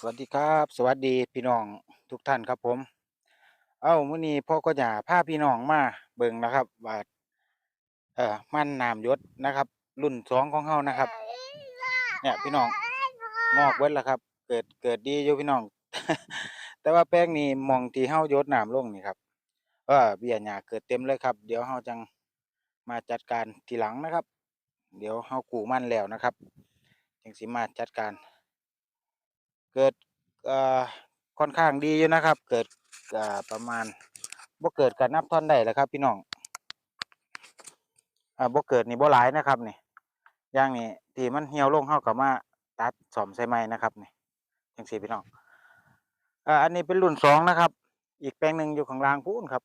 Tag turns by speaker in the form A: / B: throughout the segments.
A: สวัสดีครับ สวัสดีพี่น้องทุกท่านครับผม เอ้ามื้อนี้พ่อก็อยากพาพี่น้องมาเบิ่งนะครับว่าเอ่อมันน้ำยศนะครับ รุ่นสองของเฮานะครับ เนี่ยพี่น้องงอกเบิดแล้วครับ เกิดเกิดดีอยู่พี่น้อง แต่ว่าแป้งนี่มองที่เฮายศน้ำลงนี่ครับเออเบี้ยหญ้าเกิดเต็มเลยครับ เดี๋ยวเฮาจังมาจัดการทีหลังนะครับ เดี๋ยวเฮากูมันแล้วนะครับจังสิมาจัดการ เกิดค่อนข้างดีอยู่นะครับ เกิดประมาณบ่เกิดก็นับท่อนได้แหล้วครับ พี่น้องอ่าบ่เกิดนี่บ่หลายนะครับนี่อย่างนี้ที่มันเหี่ยวลงเฮาก็มาตัดซ่อมใส่ใหม่นะครับนี่จังซี่พี่น้องอ่าอันนี้เป็นรุ่นสองนะครับ อีกแปลงหนึ่งอยู่ข้างล่างพูนครับ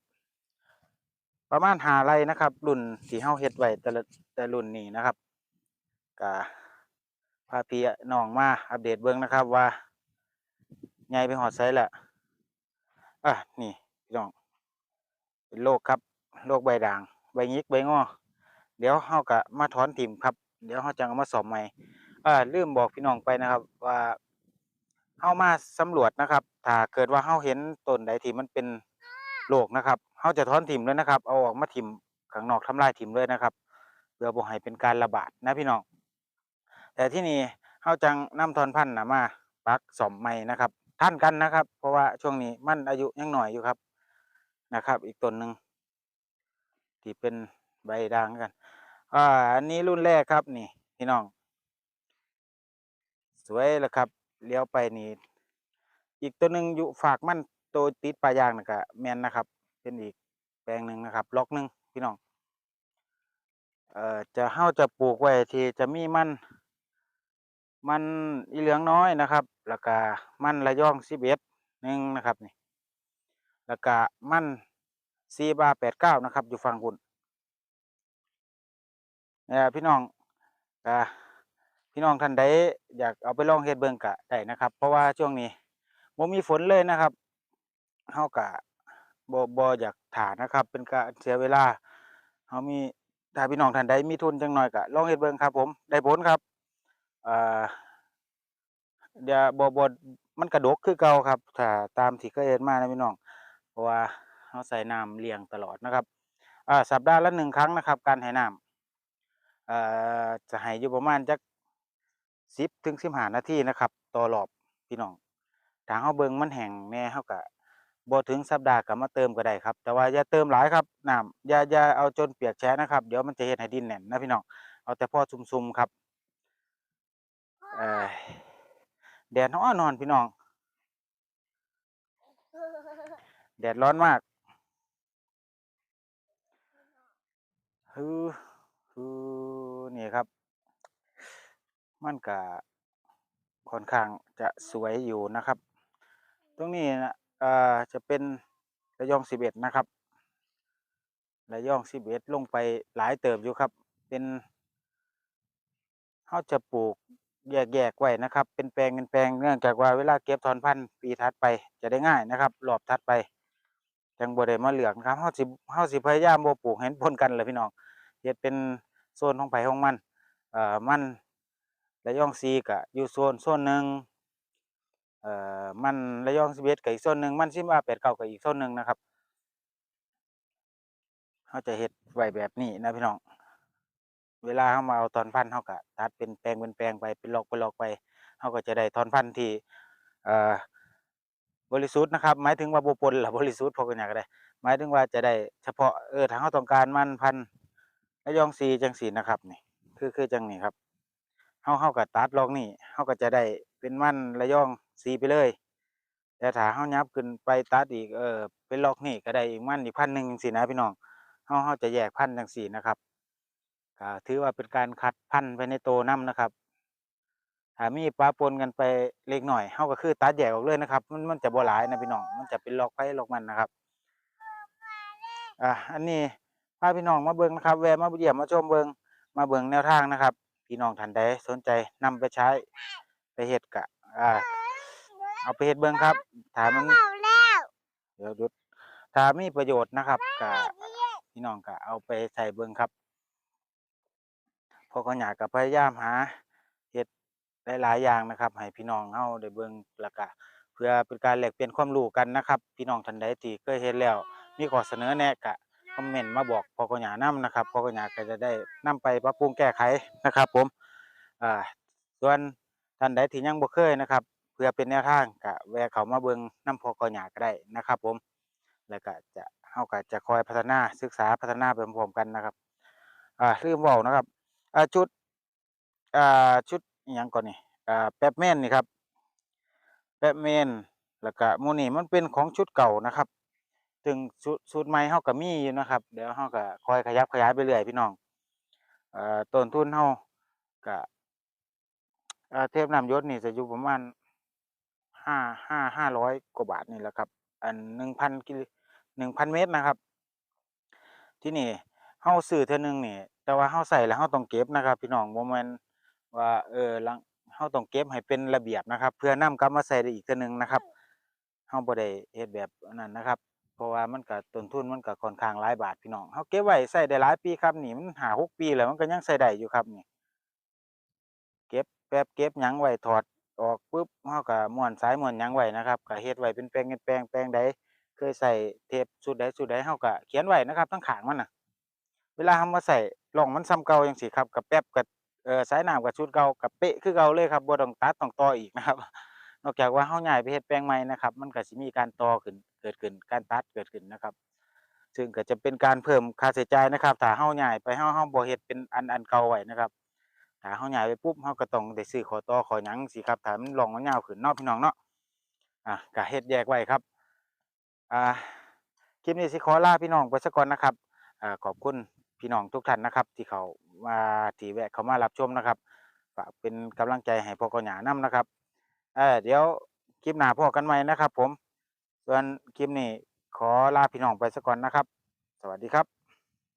A: ประมาณ5ไรนะครับ รุ่นที่เฮาเฮ็ดไว้แต่ละแต่รุ่นนี้นะครับก็พาพี่น้องมาอัปเดตเบิ่งนะครับว่า ใหญ่ไปหอดไซแล้วอะนี่พี่น้องเป็นโรคครับโรคใบด่าง ใบยิกใบงอ เดี๋ยวเฮากะมาถอนถิ่มครับ เดี๋ยวเฮาจะเอามาสอบใหม่อ่าลืมบอกพี่น้องไปนะครับ ว่าเฮามาสำรวจนะครับ ถ้าเกิดว่าเฮาเห็นต้นใดที่มันเป็นโรคนะครับเฮาจะถอนถิ่มเลยนะครับ เอาออกมาถิ่มข้างนอกทำลายถิ่มเลยนะครับเพื่อบ่ให้เป็นการระบาดนะพี่น้องแต่ที่นี่เฮาจังนำถอนพันธุ์นะมาปักสอมใหม่นะครับ ท่านกันนะครับ เพราะว่าช่วงนี้มันอายุยังหน่อยอยู่ครับนะครับ อีกต้นหนึ่งที่เป็นใบด่างกันอ่าอันนี้รุ่นแรกครับนี่พี่น้อง สวยแล้วครับเลี้ยวไปนี่อีกตัวหนึ่งอยู่ฝากมันตัวติดปลายางนะกะแมนนะครับ เป็นอีกแปลงหนึ่งนะครับ ล็อกหนึ่งพี่น้องเอ่อจะเฮาจะปลูกไว้ที่จะมีมัน มันอีเหลืองน้อยนะครับแล้วก็มันระยองสิบเอ็ดหนึ่งนะครับนี่แล้วก็มันซีบาแปดเก้านะครับ อยู่ฝั่งคุณเนี่ยพี่น้องอ่าพี่น้องท่านใดอยากเอาไปลองเฮ็ดเบิ่งกะได้นะครับ เพราะว่าช่วงนี้บ่มีฝนเลยนะครับเฮากะบ่บ่อยากถ่านะครับ เป็นการเสียเวลาเฮามีถ้าพี่น้องท่านใดมีทุนจังหน้อยก็ลองเฮ็ดเบิ่งครับ ผมได้ผลครับ อ่าเดี๋ยวบ่บ่มันกระดกคือเก่าครับ ถ้าตามที่เคยเฮ็ดมานะพี่น้อง เพราะว่าเราใส่น้ำเลี้ยงตลอดนะครับอ่าสัปดาห์ละหนึ่งครั้งนะครับ การให้น้ำอ่อจะให้อยู่ประมาณจักสิบถึงสิบห้านาทีนะครับ ต่อรอบพี่น้องถ้าเราเบิ่งมันแห้งแน่เราก็บ่ถึงสัปดาห์ก็มาเติมก็ได้ครับ แต่ว่าอย่าเติมหลายครับน้ำอย่าอย่าเอาจนเปียกแฉะนะครับ เดี๋ยวมันจะเฮ็ดให้ดินแน่นนะพี่น้อง เอาแต่พอซุ่มๆครับ แดดร้อนนอนพี่น้อง แดดร้อนมากฮือฮือนี่ครับ มันก็ค่อนข้างจะสวยอยู่นะครับ ตรงนี้นะเอ่อจะเป็นระยองสิบเอ็ดนะครับระยองสิบเอ็ดลงไปหลายเติบอยู่ครับ เป็นเขาจะปลูก แยกๆไว้นะครับ เป็นแปลงเป็นแปลงเนื่องจากว่าเวลาเก็บถอนพันธุ์ปีถัดไปจะได้ง่ายนะครับรอบถัดไปจังบ่ได้มาเหลืองครับเฮาสิเฮาสิพยายามบ่ปลูกเห็นปนกันเลยพี่น้องเฮ็ดเป็นโซนของไผของมันเอ่อมันระยองซีก็อยู่โซนโซนหนึ่งเอ่อมันระยอง11ก็อีกโซนหนึ่งมันสิมบาแปดเก้าก็อีกโซนหนึ่งนะครับเฮาจะเฮ็ดไว้แบบนี้นะพี่น้อง เวลาเฮามาเอาถอนพันธุ์เฮาก็ตัดเป็นแปลงเป็นแปลงไปเป็นลอกเป็นลอกไปเฮาก็จะได้ถอนพันธุ์ที่เอ่อบริสุทธิ์นะครับ หมายถึงว่าบ่ปนล่ะบริสุทธิ์พอกันหยังก็ได้ หมายถึงว่าจะได้เฉพาะเออถ้าเราต้องการมันพันธุ์ระยองซีจังสีนะครับนี่คือคือจังนี่ครับเฮาเฮาก็ตัดลอกนี่เฮาก็จะได้เป็นมันระยองซีไปเลยแต่ถ้าเฮายับขึ้นไปตัดอีกเออเป็นลอกนี่ก็ได้อีกมันอีกพันหนึ่งจังซี่นะพี่น้องเฮาเฮาจะแยกพันจังซี่นะครับ ถือว่าเป็นการคัดพันธุ์ไปในโตนํนะครับถ้ามีปะปนกันไปเล็กหน่อยเฮาก็คือตัดแยกออกเลยนะครับ มันมันจะบ่หลายนะพี่น้องมันจะเป็นลอกไผลอกมันนะครับอะอันนี้พาพี่น้องมาเบิ่งนะครับ แวะมาเยี่ยมมาชมเบิ่งมาเบิ่งแนวทางนะครับ พี่น้องท่านใดสนใจนำไปใช้ไปเฮ็ดกะอ่าเอาไปเฮ็ดเบิ่งครับถามัน
B: เดี๋
A: ยวหยุถ้ามีประโยชน์นะครับกะพี่น้องก็เอาไปใส่เบิ่งครับ พอเขาอยากก็พยายามหาเฮ็ดหลายๆอย่างนะครับให้พี่น้องเฮาได้เบิ่งแล้วก็เพื่อเป็นการแลกเปลี่ยนความรู้กันนะครับ พี่น้องท่านใดที่เคยเฮ็ดแล้ว มีข้อเสนอแนะก็คอมเมนต์มาบอกพอกับย่านํนะครับพอกับย่าก็จะได้นำไปปรับปรุงแก้ไขนะครับ ผมอ่าส่วนท่านใดที่ยังบ่เคยนะครับ เพื่อเป็นแนวทางก็แวะเข้ามาเบิ่งนํพ่อกับย่าก็ได้นะครับ ผม แล้วก็จะเฮาก็จะคอยพัฒนาศึกษาพัฒนาไปพร้อมกันนะครับอ่าลืมเว้านะครับ อ่าชุดอ่าชุดอิหยังก่อนนี่อ่าแป๊บแมนนี่ครับแป๊บแมนแล้วก็มูนี้มันเป็นของชุดเก่านะครับ ถึงชุดชุดใหม่เฮาก็มีอยู่นะครับ เดี๋ยวเฮาก็คอยขยับขยายไปเรื่อยพี่น้องอ่อต้นทุนเฮาก็เอ่อเทปน้ำยศนี่จะอยู่ประมาณห้าห้าห้าร้อยกว่าบาทนี่แหละครับ อันหนึ่งพันกิหนึ่งพันเมตรนะครับ ที่นี่ เฮาซื้อเทื่อหนึงนี่ แต่ว่าเฮาใส่แล้วเฮาต้องเก็บนะครับ พี่น้องบ่แม่นว่าเออลังเฮาต้องเก็บให้เป็นระเบียบนะครับ เพื่อนำกลับมาใส่ได้อีกเทื่อหนึงนะครับเฮาบ่ได้เฮ็ดแบบนั้นนะครับ เพราะว่ามันก็ต้นทุนมันก็ค่อนข้างหลายบาทพี่น้องเฮาเก็บไว้ใช้ได้หลายปีครับนี่มันหาหกปีแล้วมันก็ยังใช้ได้อยู่ครับนี่เก็บแป๊บเก็บหยังไว้ถอดออกปุ๊บเฮาก็ม้วนสายม้วนหยังไว้นะครับก็เฮ็ดไว้เป็นแปลงเป็นแปลงแปลงใดเคยใส่เทปสูตรใดสูตรใดเฮาก็เขียนไว้นะครับทั้งขางมันน่ะ วลาเรามาใส่ร่องมันส่ำเก่าจังซี้ครับกับแป๊บกับเออสายน้ำกับชุดเก่ากับเป๊ะคือเก่าเลยครับบ่ต้องตัดต้องต่ออีกนะครับ นอกจากว่าเฮาย้ายไปเฮ็ดแปลงใหม่นะครับ มันก็สิมีการต่อขึ้นเกิดขึ้นการตัดเกิดขึ้นนะครับ ซึ่งก็จะเป็นการเพิ่มค่าใช้จ่ายนะครับถ้าเฮาย้ายไปเฮาเฮาบ่เฮ็ดเป็นอันอันเก่าไว้นะครับถ้าเฮาย้ายไปปุ๊บเฮาก็ต้องได้ซื้อขอต่อขอหยังสิครับถ้ามันร่องมันยาวขึ้นเนาะพี่น้องเนาะอะก็เฮ็ดแยกไว้ครับอ่าคลิปนี้สิขอลาพี่น้องไปซะก่อนนะครับอ่าขอบคุณ พี่น้องทุกท่านนะครับ ที่เขามาที่แวะเขามารับชมนะครับฝากเป็นกำลังใจให้พ่อกอหยานํนะครับเออเดี๋ยวคลิปหน้าพอกันใหม่นะครับ ผม ส่วนคลิปนี้ขอลาพี่น้องไปสักก่อนนะครับ สวัสดีครับ